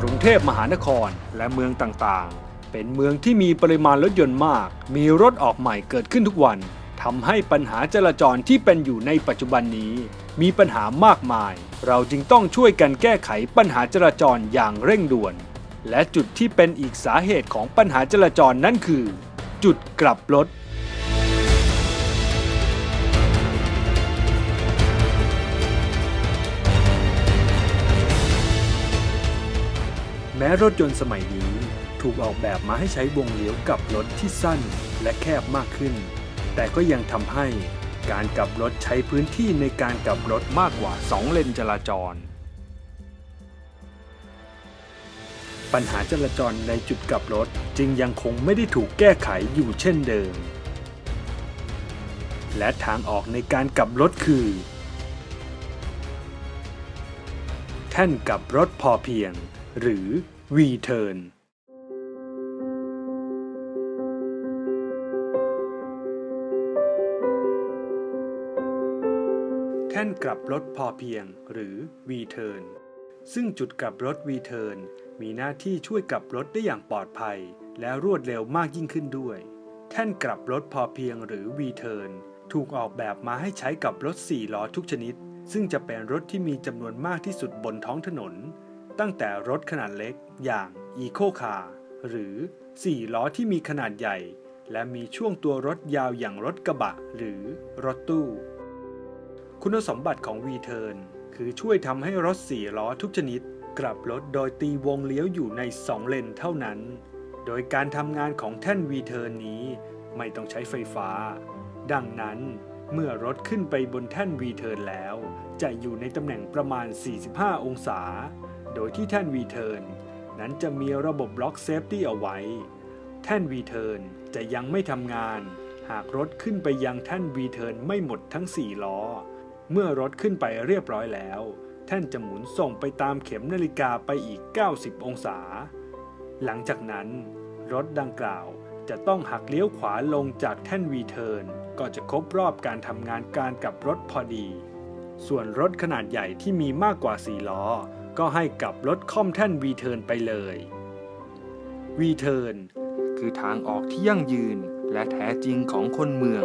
กรุงเทพมหานครและเมืองต่างๆ เป็นเมืองที่มีปริมาณรถยนต์มาก มีรถออกใหม่เกิดขึ้นทุกวันทำให้ปัญหาจราจรที่เป็นอยู่ในปัจจุบันนี้ มีปัญหามากมาย เราจึงต้องช่วยกันแก้ไขปัญหาจราจรอย่างเร่งด่วน และจุดที่เป็นอีกสาเหตุของปัญหาจราจรนั่นคือ จุดกลับรถ รถยนต์สมัยนี้ถูกออกแบบมาให้ใช้วงเลี้ยวกลับรถที่สั้นและแคบมากขึ้น แต่ก็ยังทำให้การกลับรถใช้พื้นที่ในการกลับรถมากกว่า 2 เลนจราจร ปัญหาจราจรในจุดกลับรถจึงยังคงไม่ได้ถูกแก้ไขอยู่เช่นเดิม และทางออกในการกลับรถคือ แท่นกลับรถพอเพียง หรือ V-turn แท่นกลับรถพอเพียงหรือ V-turn ซึ่งจุดกลับรถ V-turn มีหน้าที่ช่วยกลับรถได้อย่างปลอดภัย และรวดเร็วมากยิ่งขึ้นด้วย แท่นกลับรถพอเพียงหรือ V-turn ถูกออกแบบมาให้ใช้กับรถ4ล้อทุกชนิด ซึ่งจะเป็นรถที่มีจำนวนมากที่สุดบนท้องถนน ตั้งแต่รถขนาดเล็กอย่าง Eco Car หรือ 4 ล้อที่มีขนาดใหญ่ และมีช่วงตัวรถยาวอย่างรถกระบะหรือรถตู้ คุณสมบัติของ V-turn คือช่วยทำให้รถ 4 ล้อทุกชนิด กลับรถโดยตีวงเลี้ยวอยู่ใน 2 เลนเท่านั้น โดยการทำงานของแท่น V-turn นี้ไม่ต้องใช้ไฟฟ้า ดังนั้นเมื่อรถขึ้นไปบนแท่น V-turn แล้ว จะอยู่ในตำแหน่งประมาณ 45 องศา โดยที่แท่น V-turn นั้นจะมีระบบบล็อกเซฟตี้เอาไว้ แท่น V-turn จะยังไม่ทำงาน หากรถขึ้นไปยังแท่น V-turn ไม่หมดทั้ง 4 ล้อ เมื่อรถขึ้นไปเรียบร้อยแล้ว แท่นจะหมุนส่งไปตามเข็มนาฬิกาไปอีก 90 องศา หลังจากนั้น รถดังกล่าวจะต้องหักเลี้ยวขวาลงจากแท่น V-turn ก็จะครบรอบการทำงานการกับรถพอดี ส่วนรถขนาดใหญ่ที่มีมากกว่า 4 ล้อ ก็ให้กับรถคอมแท่นวีเทิร์นไปเลยวีเทิร์นคือทางออกที่ยั่งยืนและแท้จริงของคนเมือง